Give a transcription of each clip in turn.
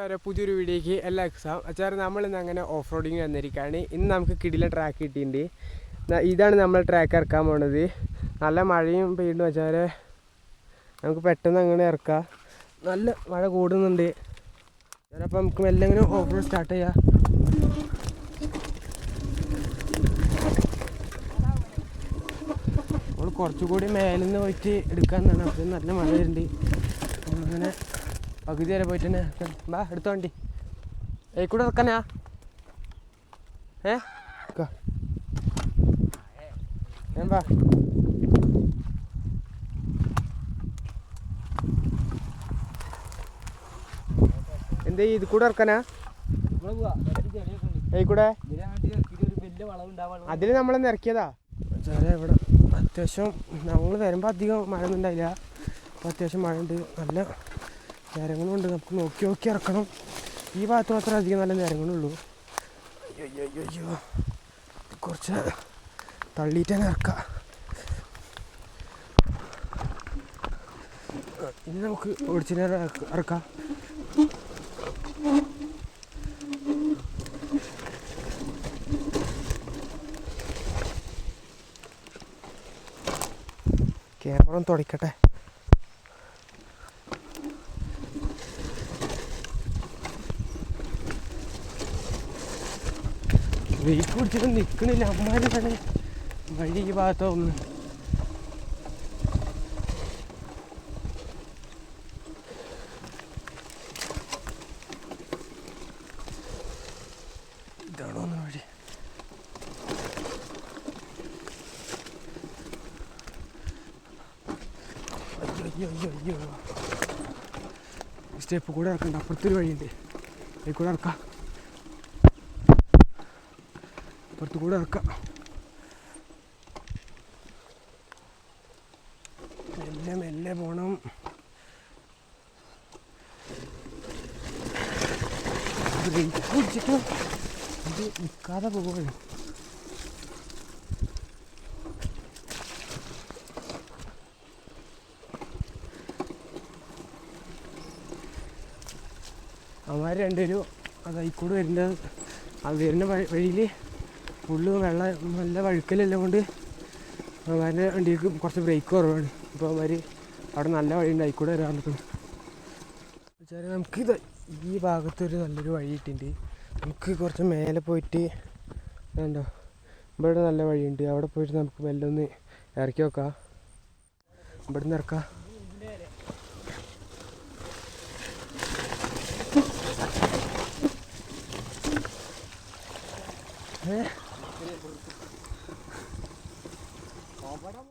അച്ചാരെ പുതിയൊരു വീഡിയോക്ക് എല്ലാ എക്സാം അച്ചാറ് നമ്മൾ ഇന്ന് അങ്ങനെ ഓഫ് റോഡിങ് വന്നിരിക്കുകയാണ് ഇന്ന് നമുക്ക് കിടിലെ ട്രാക്ക് കിട്ടിയിട്ടുണ്ട്. ഇതാണ് നമ്മൾ ട്രാക്ക് ഇറക്കാൻ പോണത്. നല്ല മഴയും പെയ്യുന്നു അച്ചാരെ നമുക്ക് പെട്ടെന്ന് അങ്ങനെ ഇറക്കാം. നല്ല മഴ കൂടുന്നുണ്ട്. അപ്പം നമുക്ക് മെല്ലെ ഓഫ് റോഡ് സ്റ്റാർട്ട് ചെയ്യാം. കുറച്ചുകൂടി മേലിൽ നിന്ന് പോയിട്ട് എടുക്കാൻ തന്നെ അപ്പം നല്ല മഴ വരുന്നുണ്ട്. അങ്ങനെ പകുതി വരെ പോയിട്ട് തന്നെ ബാ എടുത്ത വണ്ടി. ഏ കൂടെ ഇറക്കാനാ? ഏ? ബാ എന്തേ ഇത് കൂടെ ഇറക്കാനാ? ഏ കൂടെ? അതിൽ നമ്മളൊന്ന് ഇറക്കിയതാ. ഇവിടെ. അത്യാവശ്യം നമ്മൾ വരുമ്പോൾ അധികം മഴ ഒന്നും ഉണ്ടായില്ല. അപ്പോൾ അത്യാവശ്യം മഴ ഉണ്ട് നല്ല നേരങ്ങളുണ്ട്. നമുക്ക് നോക്കി നോക്കി ഇറക്കണം. ഈ ഭാഗത്ത് മാത്രം അധികം നല്ല നേരങ്ങളുള്ളൂ. അയ്യോ അയ്യോ കുറച്ച് തള്ളിയിട്ട് തന്നെ ഇറക്കാം. ഇനി നമുക്ക് ഓടിച്ചിനെ ഇറക്കാം. ക്യാമറ ഒന്ന് തുടയ്ക്കട്ടെ. വെയിറ്റ് പിടിച്ചിട്ട് നിൽക്കണില്ല തന്നെ വഴി ഈ അയ്യോ അയ്യോ അയ്യോ. സ്റ്റെപ്പ് കൂടെ ഇറക്കണ്ട. അപ്പുറത്തൊരു വഴിയുണ്ട്. അതിൽ കൂടെ ഇറക്കാം. അപ്പുറത്ത് കൂടെ ഇറക്കാം മെല്ലെ മെല്ലെ പോണം. ബ്രേക്ക് ഇത് നിൽക്കാതെ പോകുകയാണ് അവന്മാർ രണ്ടുപേരും അത് അതിക്കൂടെ വരുന്നത്. അത് വരുന്ന വഴിയിൽ ഫുള്ള് വെള്ളം നല്ല വഴുക്കലെല്ലാം കൊണ്ട് അവന്മാരുടെ വണ്ടിക്ക് കുറച്ച് ബ്രേക്ക് കുറവാണ്. അപ്പോൾ അവർ അവിടെ നല്ല വഴി ഉണ്ട് അതിക്കൂടെ വരാൻ നിൽക്കുന്നു. വെച്ചാൽ നമുക്കിത് ഈ ഭാഗത്തൊരു നല്ലൊരു വഴി കിട്ടിയിട്ടുണ്ട്. നമുക്ക് കുറച്ച് മേലെ പോയിട്ട് എന്താ ഇവിടെ നല്ല വഴിയുണ്ട്. അവിടെ പോയിട്ട് നമുക്ക് മെല്ലെ ഒന്ന് ഇറക്കി നോക്കാം. ഇവിടെ നിന്ന് ഇറക്കാം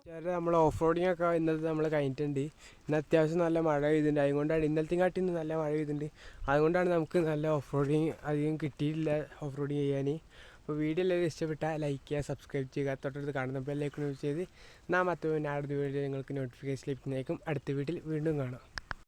ചേട്ടാ നമ്മൾ ഓഫ് റോഡിങ് ഒക്കെ ഇന്നത്തെ നമ്മൾ കഴിഞ്ഞിട്ടുണ്ട്. ഇന്ന് അത്യാവശ്യം നല്ല മഴ പെയ്തിട്ടുണ്ട്. അതുകൊണ്ടാണ് ഇന്നലത്തെ കാട്ടി ഇന്ന് നല്ല മഴ പെയ്തിട്ടുണ്ട്. അതുകൊണ്ടാണ് നമുക്ക് നല്ല ഓഫ് റോഡിങ് അധികം കിട്ടിയിട്ടില്ല ഓഫ് റോഡിങ് ചെയ്യാൻ അപ്പോൾ വീഡിയോ എല്ലാവരും ഇഷ്ടപ്പെട്ടാൽ ലൈക്ക് ചെയ്യുക സബ്സ്ക്രൈബ് ചെയ്യുക. തൊട്ടടുത്ത് കാണുന്ന ബെല്ലൈക്കൺ ചെയ്ത് നാം മറ്റു അടുത്ത വീഡിയോ നിങ്ങൾക്ക് നോട്ടിഫിക്കേഷൻ ലഭിക്കുന്നതായിരിക്കും. അടുത്ത വീട്ടിൽ വീണ്ടും കാണാം.